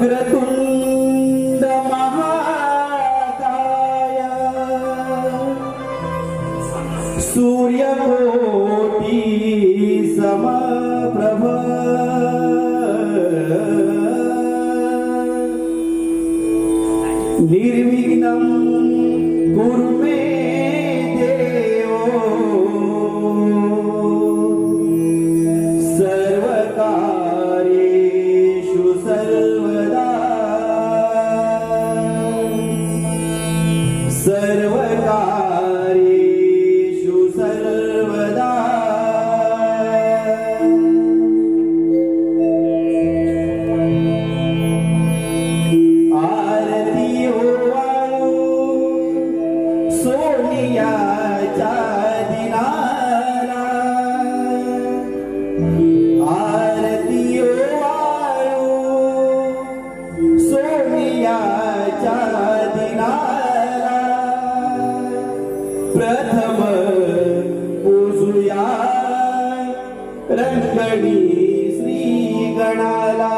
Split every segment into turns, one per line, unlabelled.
வக்ரதுண்ட மகாகாய சூரியகோட்டி சமபிரப நிர்விக்னம் குருமே Shri गणाला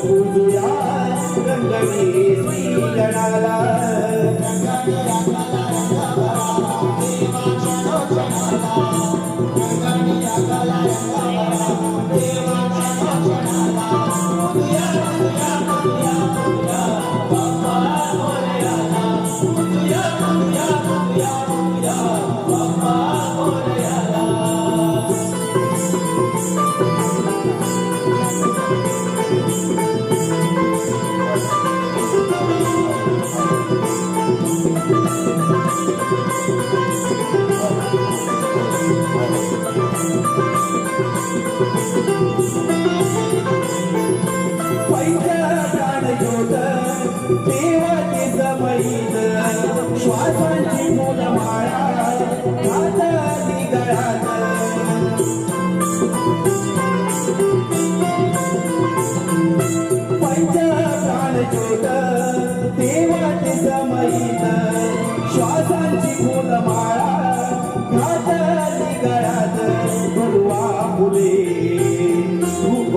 Sudhya Sudhya Sudhya भेट ते वाट समयीत मारा, फुलमाळा घातली गळात गुरुवा फुले धूप